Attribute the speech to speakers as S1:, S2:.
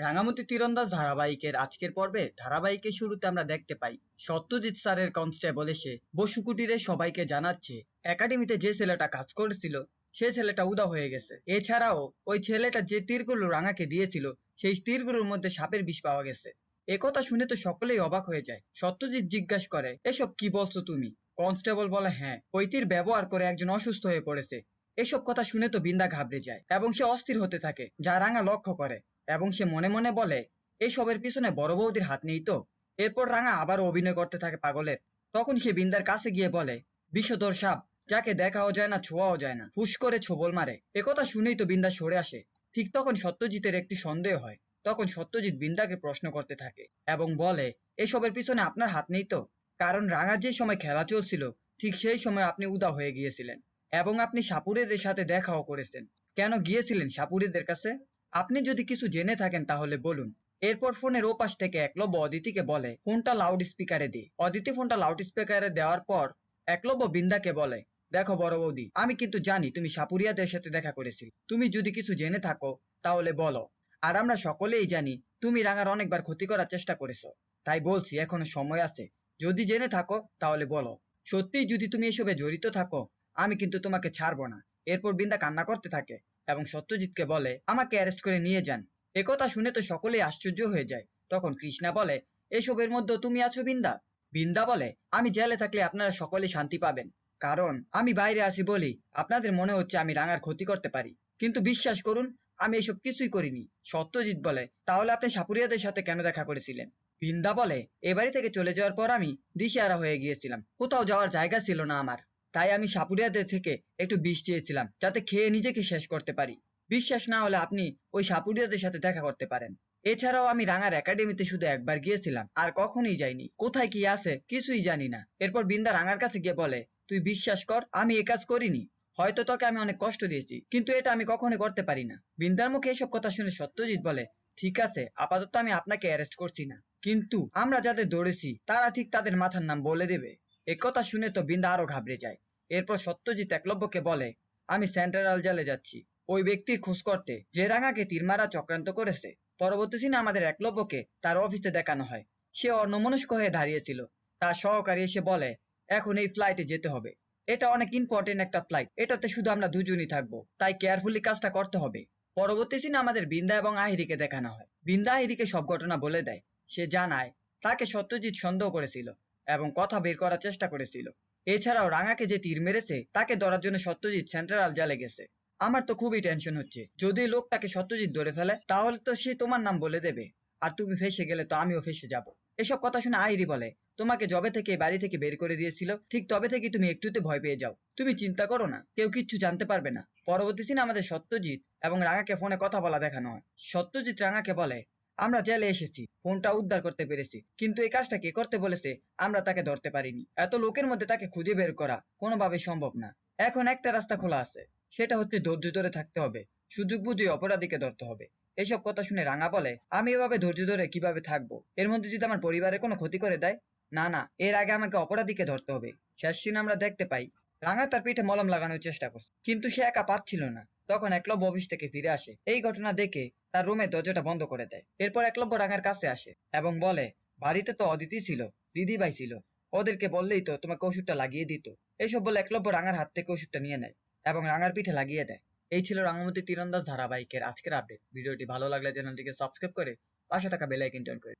S1: রাঙামতি তীরন্দাজ ধারাবাহিকের আজকের পর্বে ধারাবাহিকের শুরুতে আমরা দেখতে পাই, সত্যজিৎ স্যারের কনস্টেবল এসে বসুকুটিরে সবাইকে জানাচ্ছে, একাডেমিতে যে ছেলেটা কাজ করেছিল, সে ছেলেটা উদা হয়ে গেছে। এছাড়াও ওই ছেলেটা যে তীরগুলো রাঙাকে দিয়েছিল, সেই তীরগুলোর মধ্যে সাপের বিষ পাওয়া গেছে। একথা শুনে তো সকলেই অবাক হয়ে যায়। সত্যজিৎ জিজ্ঞাসা করে, এসব কি বলছো তুমি? কনস্টেবল বলে হ্যাঁ ওই তীর ব্যবহার করে একজন অসুস্থ হয়ে পড়েছে। এসব কথা শুনে তো বিন্দা ঘাবড়ে যায় এবং সে অস্থির হতে থাকে, যা রাঙা লক্ষ্য করে। এবং সে মনে মনে বলে এসবের পিছনে বড় বৌদির হাত নেই তো? এরপর রাঙা আবার অভিনয় করতে থাকে পাগলের। তখন সে বিন্দার কাছে গিয়ে বলে বিষধর সাপ, যাকে দেখাও যায় না, ছোঁয়াও যায় না ফুস করে ছোবল মারে। একথা শুনেই তো বিন্দা সরে আসে। ঠিক তখন সত্যজিতের একটি সন্দেহ হয়। তখন সত্যজিৎ বিন্দাকে প্রশ্ন করতে থাকে এবং বলে এসবের পিছনে আপনার হাত নেই তো? কারণ রাঙা যে সময় খেলা চলছিল, ঠিক সেই সময় আপনি উদা হয়ে গিয়েছিলেন এবং আপনি সাপুরেদের সাথে দেখাও করেছেন। কেন গিয়েছিলেন সাপুরেদের কাছে? আপনি যদি কিছু জেনে থাকেন তাহলে বলুন। এরপর ফোনের ওপাশ থেকে একলব্য অদিতিকে বলে, ফোনটা লাউড স্পিকারে দে। অদিতি ফোনটা লাউড স্পিকারে দেওয়ার পর একলব্য বিন্দাকে বলে, দেখো বড় বৌদি, আমি কিন্তু জানি তুমি সাপুরিয়াদের সাথে দেখা করেছিল। তুমি যদি কিছু জেনে থাকো তাহলে বলো। আর আমরা সকলেই জানি তুমি রাঙার অনেকবার ক্ষতি করার চেষ্টা করেছ। তাই বলছি, এখনও সময় আছে। যদি জেনে থাকো তাহলে বলো। সত্যিই যদি তুমি এসবে জড়িত থাকো, আমি কিন্তু তোমাকে ছাড়বো না। এরপর বিন্দা কান্না করতে থাকে। এবং সত্যজিৎকে বলে, আমাকে অ্যারেস্ট করে নিয়ে যান। একথা শুনে তো সকলেই আশ্চর্য হয়ে যায়। তখন কৃষ্ণা বলে, এসবের মধ্যে তুমি আছো বিন্দা? বিন্দা বলে, আমি জেলে থাকলে আপনারা সকলে শান্তি পাবেন। কারণ আমি বাইরে আছি বলি আপনাদের মনে হচ্ছে আমি রাঙার ক্ষতি করতে পারি। কিন্তু বিশ্বাস করুন, আমি এসব কিছুই করিনি। সত্যজিৎ বলে, তাহলে আপনি সাপুরিয়াদের সাথে কেন দেখা করেছিলেন? বিন্দা বলে, এ বাড়ি থেকে চলে যাওয়ার পর আমি দিশেহারা হয়ে গিয়েছিলাম। কোথাও যাওয়ার জায়গা ছিল না আমার। তাই আমি সাপুরিয়াদের থেকে একটু বিষ চেয়েছিলাম, যাতে খেয়ে নিজেকে শেষ করতে পারি। বিশ্বাস না হলে আপনি ওই সাপুরিয়াদের সাথে দেখা করতে পারেন। এছাড়াও আমি রাঙার একাডেমিতে শুধু একবার গিয়েছিলাম, আর কখনোই যাইনি। কোথায় কি আছে কিছুই জানি না। এরপর বিন্দা রাঙার কাছে গিয়ে বলে, তুই বিশ্বাস কর, আমি এ কাজ করিনি। হয়তো তোকে আমি অনেক কষ্ট দিয়েছি, কিন্তু এটা আমি কখনোই করতে পারি না। বিন্দার মুখে এসব কথা শুনে সত্যজিৎ বলে, ঠিক আছে, আপাতত আমি আপনাকে অ্যারেস্ট করছি না। কিন্তু আমরা যাদের দৌড়েছি তারা ঠিক তাদের মাথার নাম বলে দেবে। একথা শুনে তো বিন্দা আরও ঘাবড়ে যায়। এরপর সত্যজিৎ একলব্যকে বলে, আমি সেন্ট্রাল জেলে যাচ্ছি। ওই ব্যক্তির খোঁজ করতে যে রাঙাকে তীরমারা চক্রান্ত করেছে, পরবর্তী দিনে আমাদের একলব্যকে তার অফিসে দেখানো হয়। সে অন্যমনস্ক হয়ে দাঁড়িয়েছিল তার সহকারী এসে বলে, এখন এই ফ্লাইটে যেতে হবে। এটা অনেক ইম্পর্টেন্ট একটা ফ্লাইট এটাতে শুধু আমরা দুজনই থাকব। তাই কেয়ারফুলি কাজটা করতে হবে। পরবর্তী দিনে আমাদের বিন্দা এবং আহিরিকে দেখানো হয়। বিন্দা আহিরিকে সব ঘটনা বলে দেয়। সে জানায়, তাকে সত্যজিৎ সন্দেহ করেছিল। এবং কথা বের করার চেষ্টা করেছিল। এছাড়াও রাঙাকে যে তীর মেরেছে, তাকে ধরার জন্য সত্যজিৎ সেন্ট্রাল জেলে গেছে। আমার তো খুবই টেনশন হচ্ছে। যদি লোকটাকে সত্যজিৎ ধরে ফেলে, তাহলে তো সে তোমার নাম বলে দেবে। আর তুমি ফেসে গেলে তো আমিও ফেসে যাব। এসব কথা শুনে আইরি বলে, তোমাকে জবে থেকে বাড়ি থেকে বের করে দিয়েছিল, ঠিক তবে থেকে তুমি একটুতে ভয় পেয়ে যাও। তুমি চিন্তা করো না, কেউ কিচ্ছু জানতে পারবে না। পরবর্তী সিনে আমাদের সত্যজিৎ এবং রাঙাকে ফোনে কথা বলা দেখানো হয়। সত্যজিৎ রাঙাকে বলে আমরা জেলে এসেছি, ফোনটা উদ্ধার করতে পেরেছি, কিন্তু এই কাজটা কে করতে বলেছে, আমরা তাকে ধরতে পারিনি। এত লোকের মধ্যে তাকে খুঁজে বের করা কোনোভাবে সম্ভব না। এখন একটা রাস্তা খোলা আছে, সেটা হচ্ছে ধৈর্য ধরে থাকতে হবে, সুযোগ বুঝে অপরাধীকে ধরতে হবে। এসব কথা শুনে রাঙা বলে, আমি এভাবে ধৈর্য ধরে কীভাবে থাকব? এর মধ্যে যদি আমার পরিবারের কোনো ক্ষতি করে দেয়? না না, এর আগে আমাকে অপরাধীকে ধরতে হবে। শেষ সিন আমরা দেখতে পাই। রাঙা তার পিঠে মলম লাগানোর চেষ্টা করছে, কিন্তু সে একা পাচ্ছিল না। তখন একলব্য অফিস থেকে ফিরে আসে। এই ঘটনা দেখে তার রুমের দরজাটা বন্ধ করে দেয়। এরপর একলব্য রাঙার কাছে আসে এবং বলে, বাড়িতে তো অদিতি ছিল, দিদিভাই ছিল। ওদেরকে বললেই তো তোমাকে ওষুধটা লাগিয়ে দিত। এইসব বলে একলব্য রাঙার হাত থেকে ওষুধটা নিয়ে নেয় এবং রাঙার পিঠে লাগিয়ে দেয়। এই ছিল রাঙামতি তীরন্দাজ ধারাবাহিকের আজকের আপডেট ভিডিওটি ভালো লাগলে চ্যানেলটিকে সাবস্ক্রাইব করে পাশে থাকা বেল আইকনটি অন করে